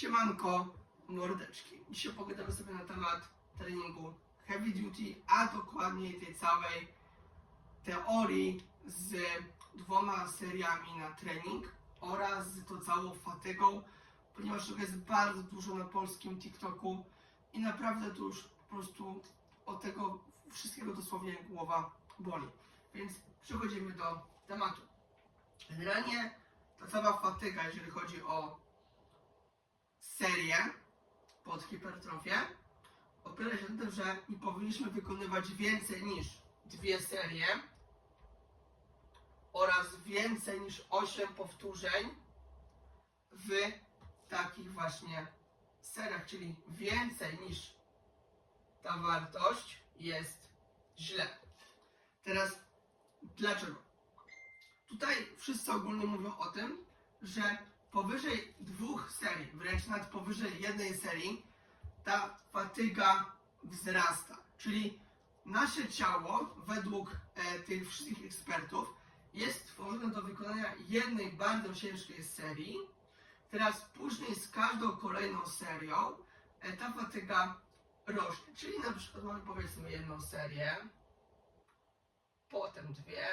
Siemanko, mordeczki. Dzisiaj pogadamy sobie na temat treningu heavy duty, a dokładniej tej całej teorii z dwoma seriami na trening oraz z tą całą fatygą, ponieważ tego jest bardzo dużo na polskim TikToku i naprawdę to już po prostu od tego wszystkiego dosłownie głowa boli. Więc przechodzimy do tematu. Generalnie ta cała fatyga, jeżeli chodzi o serię pod hipertrofię, opiera się na tym, że nie powinniśmy wykonywać więcej niż dwie serie oraz więcej niż 8 powtórzeń w takich właśnie seriach, czyli więcej niż ta wartość jest źle. Teraz dlaczego? Tutaj wszyscy ogólnie mówią o tym, że powyżej dwóch serii, wręcz nawet powyżej jednej serii, ta fatyga wzrasta. Czyli nasze ciało, według e, tych wszystkich ekspertów, jest stworzone do wykonania jednej bardzo ciężkiej serii. Teraz później z każdą kolejną serią e, ta fatyga rośnie. Czyli na przykład mamy powiedzmy jedną serię, potem dwie,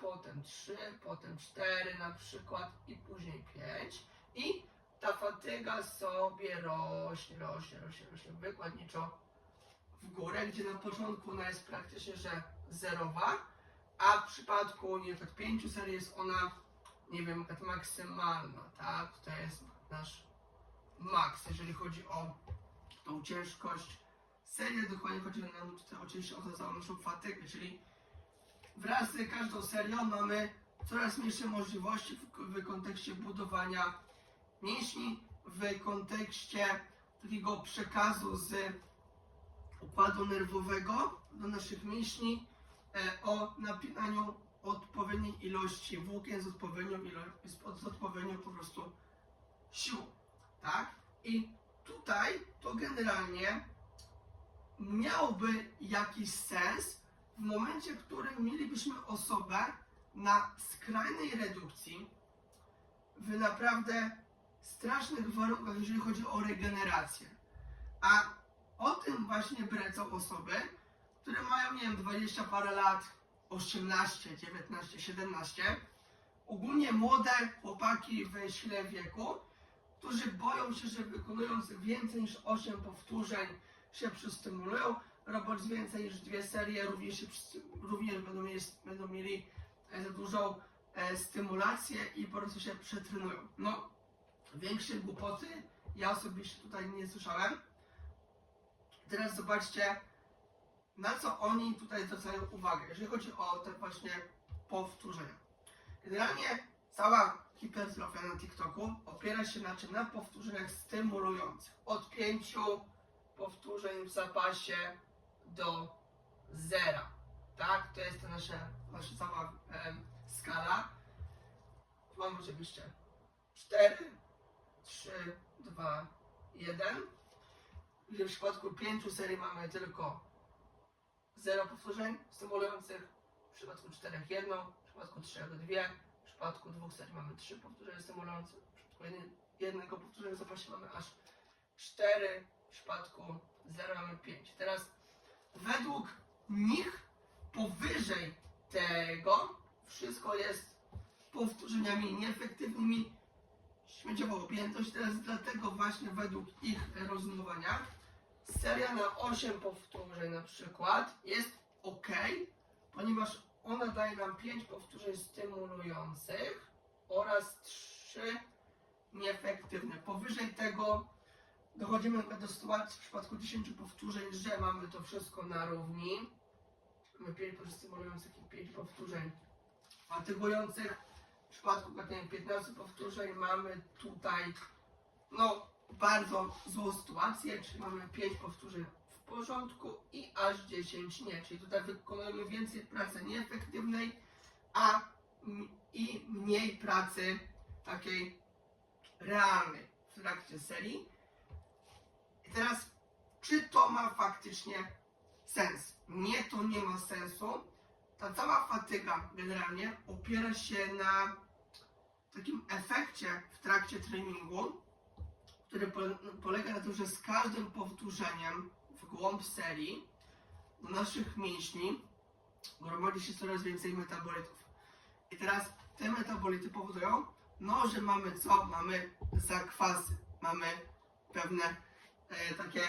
potem trzy, potem cztery na przykład i później pięć i ta fatyga sobie rośnie, rośnie, rośnie, rośnie wykładniczo w górę, gdzie na początku ona jest praktycznie, że zerowa, a w przypadku nie wiem, pięciu serii jest ona, nie wiem, maksymalna, tak? To jest nasz maks, jeżeli chodzi o tą ciężkość serii, dokładnie chodzi nam tutaj oczywiście o to całą naszą fatygę, czyli wraz z każdą serią mamy coraz mniejsze możliwości w, w kontekście budowania mięśni, w kontekście takiego przekazu z układu nerwowego do naszych mięśni e, o napinaniu odpowiedniej ilości włókien z odpowiednią ilością, z odpowiednią po prostu siłą, tak? I tutaj to generalnie miałoby jakiś sens w momencie, w którym mielibyśmy osobę na skrajnej redukcji, w naprawdę strasznych warunkach, jeżeli chodzi o regenerację. A o tym właśnie brecą osoby, które mają, nie wiem, 20 parę lat, 18, 19, 17, ogólnie młode chłopaki w sile wieku, którzy boją się, że wykonując więcej niż 8 powtórzeń się przystymulują, robiąc więcej niż dwie serie również, również będą, mieli, będą mieli e, za dużą e, stymulację i po prostu się przetrenują. No, większej głupoty ja osobiście tutaj nie słyszałem. Teraz zobaczcie, na co oni tutaj zwracają uwagę, jeżeli chodzi o te właśnie powtórzenia. Generalnie cała hipertrofia na TikToku opiera się na czym? Na powtórzeniach stymulujących. Od pięciu powtórzeń w zapasie do zera. Tak? To jest ta nasza, nasza cała em, skala. Mamy oczywiście 4, 3, 2, 1. W przypadku 5 serii mamy tylko 0 powtórzeń stymulujących, w przypadku 4 1, w przypadku 3 2, w przypadku 2 serii mamy 3 powtórzenia stymulujące, w przypadku jednej- jednego powtórzenia w zapasie mamy aż 4, w przypadku 0 mamy 5. Teraz według nich powyżej tego wszystko jest powtórzeniami nieefektywnymi, śmieciową objętość. Teraz dlatego właśnie według ich rozumowania seria na 8 powtórzeń na przykład jest ok, ponieważ ona daje nam 5 powtórzeń stymulujących oraz 3 nieefektywne. Powyżej tego dochodzimy do sytuacji w przypadku 10 powtórzeń, że mamy to wszystko na równi. Mamy 5 powtórzeń stymulujących i 5 powtórzeń fatygujących. W przypadku nie wiem, 15 powtórzeń mamy tutaj no bardzo złą sytuację, czyli mamy 5 powtórzeń w porządku i aż 10 nie, czyli tutaj wykonujemy więcej pracy nieefektywnej, a i mniej pracy takiej realnej w trakcie serii. I teraz, czy to ma faktycznie sens? Nie, to nie ma sensu. Ta cała fatyga generalnie opiera się na takim efekcie w trakcie treningu, który który pole- polega na tym, że z każdym powtórzeniem w głąb serii do naszych mięśni gromadzi się coraz więcej metabolitów. I teraz te metabolity powodują, no, że mamy co? Mamy zakwasy, mamy pewne e, takie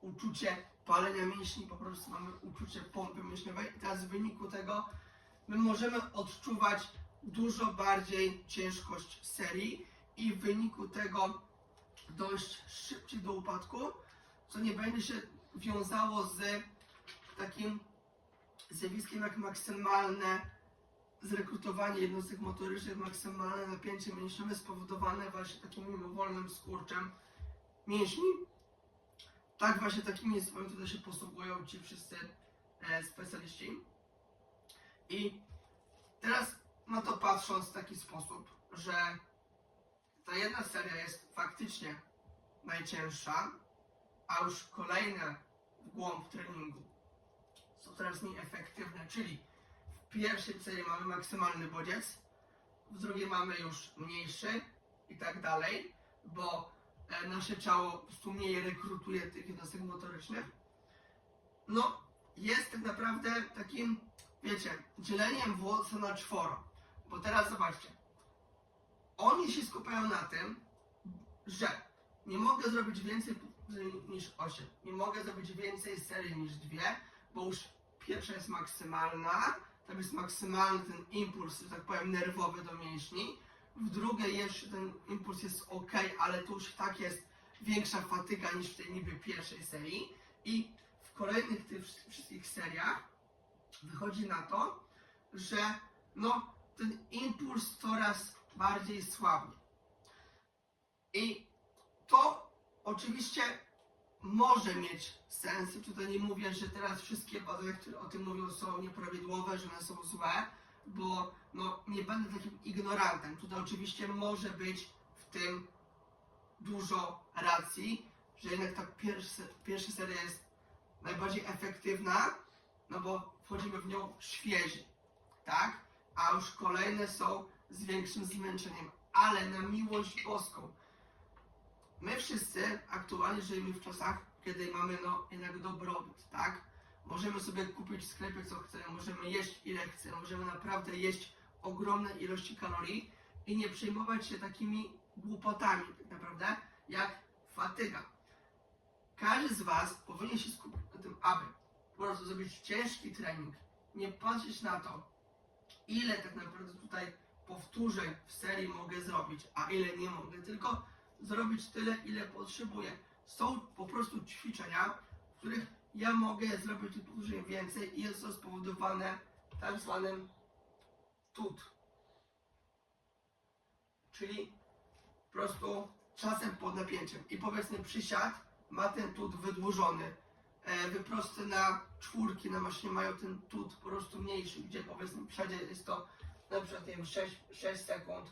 uczucie palenia mięśni, po prostu mamy uczucie pompy mięśniowej i teraz w wyniku tego my możemy odczuwać dużo bardziej ciężkość serii i w wyniku tego dojść szybciej do upadku, co nie będzie się wiązało z takim zjawiskiem jak maksymalne zrekrutowanie jednostek motorycznych, maksymalne napięcie mięśniowe spowodowane właśnie takim mimowolnym skurczem mięśni. Tak właśnie takimi słowami tutaj się posługują ci wszyscy e, specjaliści. I teraz na to patrząc w taki sposób, że ta jedna seria jest faktycznie najcięższa, a już kolejne w głąb treningu są coraz mniej efektywne, czyli w pierwszej serii mamy maksymalny bodziec, w drugiej mamy już mniejszy i tak dalej, bo nasze ciało po prostu mniej rekrutuje tych jednostek motorycznych. No, jest tak naprawdę takim, wiecie, dzieleniem włosa na czworo. Bo teraz zobaczcie, oni się skupiają na tym, że nie mogę zrobić więcej niż 8. Nie mogę zrobić więcej serii niż dwie, bo już pierwsza jest maksymalna, tam jest maksymalny ten impuls, że tak powiem, nerwowy do mięśni. W drugiej jeszcze ten impuls jest ok, ale tu już tak jest większa fatyga niż w tej niby pierwszej serii. I w kolejnych tych wsz- wszystkich seriach wychodzi na to, że no, ten impuls coraz bardziej słabnie. I to oczywiście może mieć sens. Tutaj nie mówię, że teraz wszystkie badania, które o tym mówią, są nieprawidłowe, że one są złe, bo no, nie będę takim ignorantem. Tutaj oczywiście może być w tym dużo racji, że jednak ta pierwsza, pierwsza seria jest najbardziej efektywna, no bo wchodzimy w nią świeży, tak? A już kolejne są z większym zmęczeniem, ale na miłość boską. My wszyscy aktualnie żyjemy w czasach, kiedy mamy no jednak dobrobyt, tak? Możemy sobie kupić w sklepie co chcemy, możemy jeść ile chcemy, możemy naprawdę jeść ogromne ilości kalorii i nie przejmować się takimi głupotami tak naprawdę, jak fatyga. Każdy z Was powinien się skupić na tym, aby po prostu zrobić ciężki trening, nie patrzeć na to, ile tak naprawdę tutaj powtórzeń w serii mogę zrobić, a ile nie mogę, tylko zrobić tyle, ile potrzebuję. Są po prostu ćwiczenia, w których ja mogę zrobić powtórzeń więcej i jest to spowodowane tak zwanym tut. Czyli po prostu czasem pod napięciem. I powiedzmy przysiad ma ten tut wydłużony. E, wyprosty na czwórki na maszynie mają ten tut po prostu mniejszy, gdzie powiedzmy w przodzie jest to na przykład wiem, 6, 6 sekund,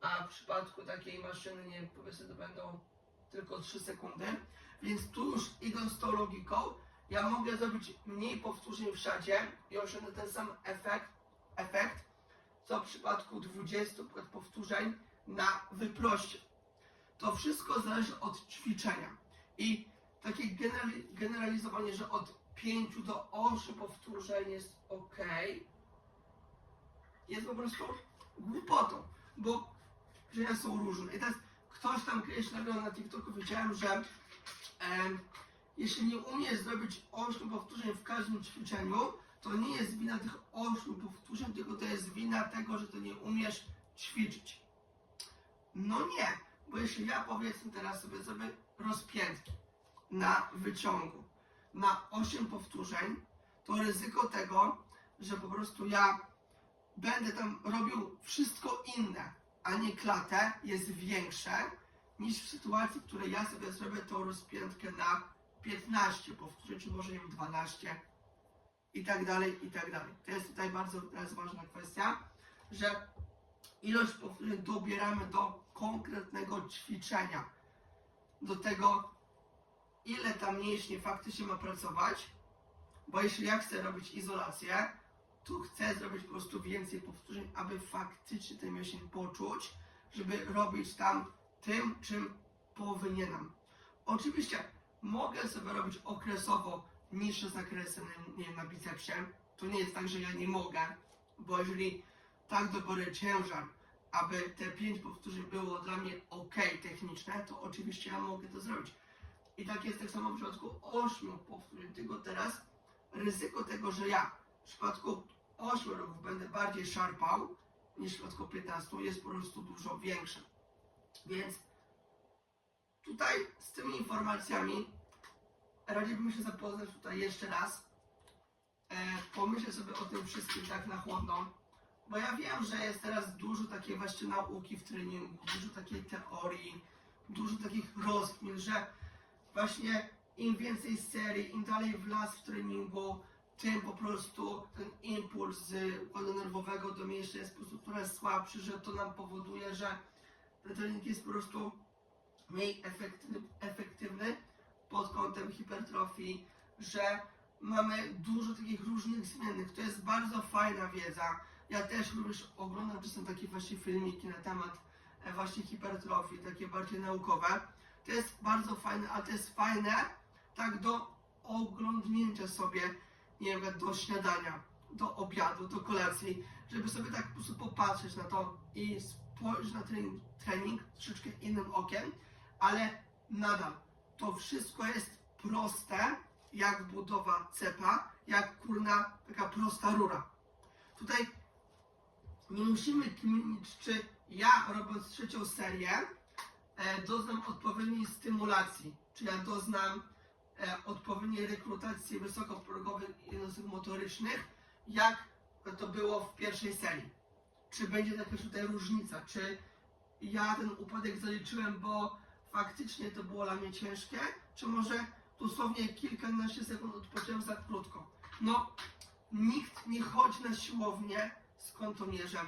a w przypadku takiej maszyny nie powiedzmy to będą tylko 3 sekundy. Więc tu już idąc tą logiką, ja mogę zrobić mniej powtórzeń w szadzie i osiągnę ten sam efekt, efekt co w przypadku 20 przykład powtórzeń na wyproście. To wszystko zależy od ćwiczenia. I takie generali- generalizowanie, że od 5 do 8 powtórzeń jest ok, jest po prostu głupotą, bo ćwiczenia są różne. I teraz ktoś tam kiedyś nagrał na TikToku, widziałem, że em, jeśli nie umiesz zrobić 8 powtórzeń w każdym ćwiczeniu, to nie jest wina tych 8 powtórzeń, tylko to jest wina tego, że ty nie umiesz ćwiczyć. No nie, bo jeśli ja powiedzmy teraz sobie zrobię rozpiętki na wyciągu na 8 powtórzeń, to ryzyko tego, że po prostu ja będę tam robił wszystko inne, a nie klatę, jest większe niż w sytuacji, w której ja sobie zrobię tą rozpiętkę na 15 powtórzeń, czy może nie wiem, 12 i tak dalej, i tak dalej. To jest tutaj bardzo teraz ważna kwestia, że ilość powtórzeń dobieramy do konkretnego ćwiczenia, do tego, ile tam mięśnie faktycznie ma pracować, bo jeśli ja chcę robić izolację, to chcę zrobić po prostu więcej powtórzeń, aby faktycznie ten mięsień poczuć, żeby robić tam tym, czym powinienem. Oczywiście mogę sobie robić okresowo niższe zakresy nie wiem, na bicepsie. To nie jest tak, że ja nie mogę, bo jeżeli tak dobiorę ciężar, aby te 5 powtórzeń było dla mnie ok techniczne, to oczywiście ja mogę to zrobić. I tak jest tak samo w przypadku 8 powtórzeń, tylko teraz ryzyko tego, że ja w przypadku 8 ruchów będę bardziej szarpał niż w przypadku 15 jest po prostu dużo większe. Więc tutaj z tymi informacjami radziłbym się zapoznać tutaj jeszcze raz. E, pomyślę sobie o tym wszystkim tak na chłodno. Bo ja wiem, że jest teraz dużo takiej właśnie nauki w treningu, dużo takiej teorii, dużo takich rozkmin, że właśnie im więcej serii, im dalej w las w treningu, tym po prostu ten impuls z układu nerwowego do mięśnia jest po prostu coraz słabszy, że to nam powoduje, że ten trening jest po prostu mniej efektywny, efektywny kątem hipertrofii, że mamy dużo takich różnych zmiennych. To jest bardzo fajna wiedza. Ja też również oglądam czasem takie właśnie filmiki na temat e, właśnie hipertrofii, takie bardziej naukowe. To jest bardzo fajne, ale to jest fajne tak do oglądnięcia sobie, nie wiem, do śniadania, do obiadu, do kolacji, żeby sobie tak po prostu popatrzeć na to i spojrzeć na trening, trening troszeczkę innym okiem, ale nadal to wszystko jest proste, jak budowa cepa, jak kurna taka prosta rura. Tutaj nie musimy kminić, czy ja robiąc trzecią serię e, doznam odpowiedniej stymulacji, czy ja doznam e, odpowiedniej rekrutacji wysokoprogowych jednostek motorycznych, jak to było w pierwszej serii. Czy będzie jakaś tutaj różnica, czy ja ten upadek zaliczyłem, bo faktycznie to było dla mnie ciężkie, czy może dosłownie kilkanaście sekund odpocząłem za krótko. No, nikt nie chodzi na siłownię z kątomierzem